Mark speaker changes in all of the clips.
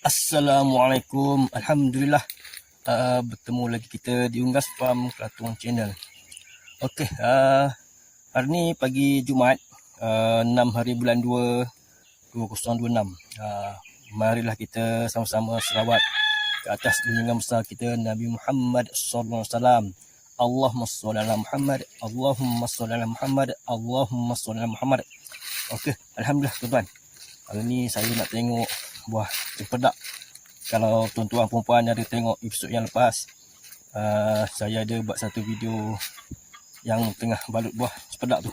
Speaker 1: Assalamualaikum. Alhamdulillah. Uh, bertemu lagi kita di Unggas Farm Kelatuang Channel. Okey, uh, hari ni pagi Jumaat, uh, 6 hari bulan 2, 2026. Uh, marilah kita sama-sama selawat ke atas junjungan besar kita Nabi Muhammad sallallahu. Allahumma shalli ala Muhammad, Allahumma shalli ala Muhammad, Allahumma shalli ala Muhammad. Okey, alhamdulillah tuan-tuan. Hari ni saya nak tengok buah cempedak. Kalau tuan-tuan perempuan ada tengok episod yang lepas, uh, saya ada buat satu video yang tengah balut buah cempedak tu.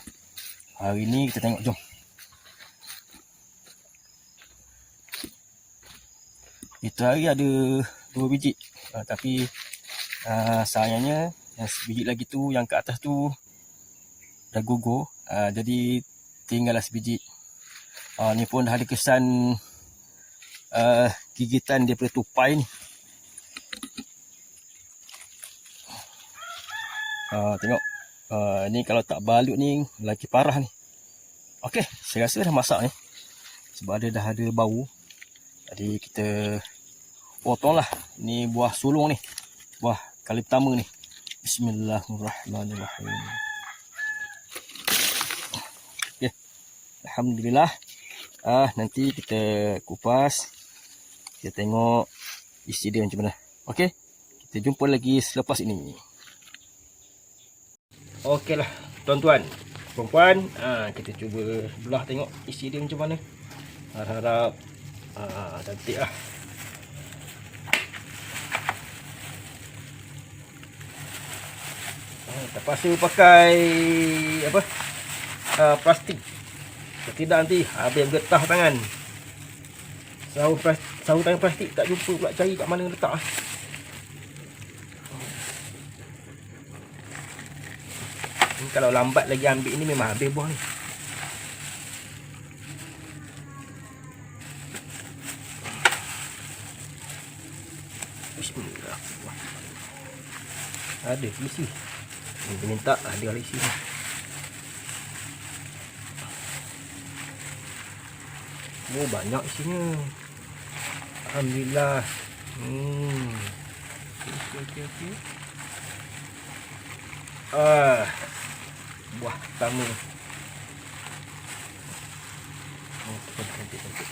Speaker 1: Hari ni kita tengok jom. Itu hari ada dua biji. Uh, tapi uh, sayangnya yang sebiji lagi tu yang ke atas tu dah gugur. Uh, jadi tinggallah sebiji. Uh, ni pun dah ada kesan uh, gigitan daripada tupai ni. Uh, tengok. Uh, ni kalau tak balut ni lagi parah ni. Okey, saya rasa dah masak ni. Sebab ada dah ada bau. Jadi kita potong lah. Ni buah sulung ni. Buah kali pertama ni. Bismillahirrahmanirrahim. Okay. Alhamdulillah. Ah, nanti kita kupas. Kita tengok isi dia macam mana. Okey. Kita jumpa lagi selepas ini. Okeylah, tuan-tuan. Perempuan, ah, kita cuba belah tengok isi dia macam mana. Harap-harap ah, cantik lah. Ah, terpaksa pakai apa? Ah, plastik. Kalau tidak nanti habis getah tangan. Sarung plastik, sarung tangan plastik tak jumpa pula cari kat mana letak ah. Kalau lambat lagi ambil ni memang habis buah ni. Bismillah. Ada isi. Ni dia minta ada isi ni. Oh banyak isinya. Alhamdulillah. Hmm. Okey okey okey. Ah. Buah pertama. Oh, cantik cantik.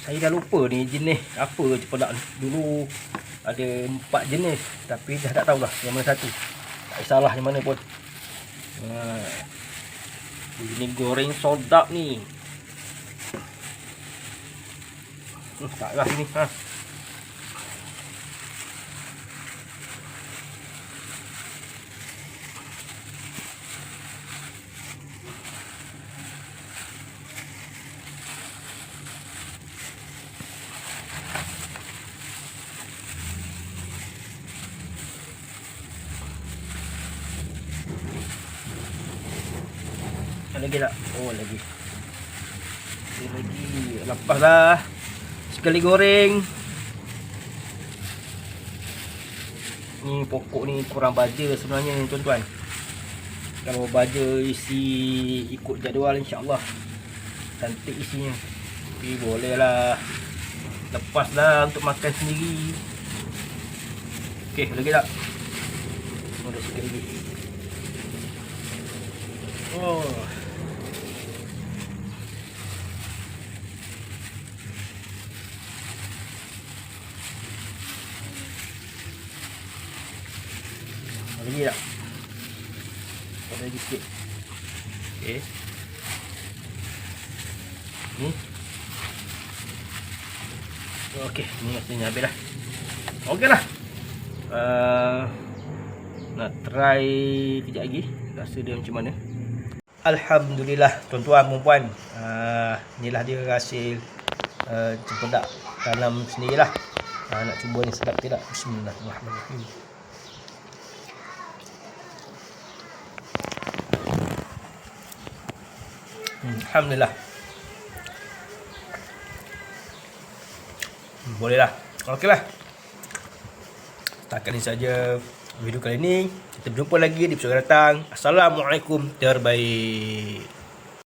Speaker 1: Saya dah lupa ni jenis apa cempedak ni. Dulu ada empat jenis tapi dah tak tahulah yang mana satu. Tak kisahlah yang mana pun. Ha. Ini goreng sedap ni. Hmm, taklah sini. Ha. Lagi tak? Oh lagi. Ada lagi. Lepas dah. Sekali goreng. Ni pokok ni kurang baja sebenarnya ni tuan-tuan. Kalau baja isi ikut jadual insya-Allah. Cantik isinya. Tapi boleh lah. Lepas dah untuk makan sendiri. Okey, lagi tak? Oh, dah sikit lagi. Oh. Lagi tak? Ada sikit. Okey. Ni. Okey, ni rasanya habis dah. Okey lah. Uh, nak try kejap lagi. Rasa dia macam mana. Alhamdulillah tuan-tuan dan puan. Uh, inilah dia hasil uh, cempedak tanam sendirilah. Uh, nak cuba ni sedap tidak? Bismillahirrahmanirrahim. Alhamdulillah. Hmm, Boleh lah. Okey lah. Setakat ini saja video kali ini. Kita berjumpa lagi di episode datang. Assalamualaikum terbaik.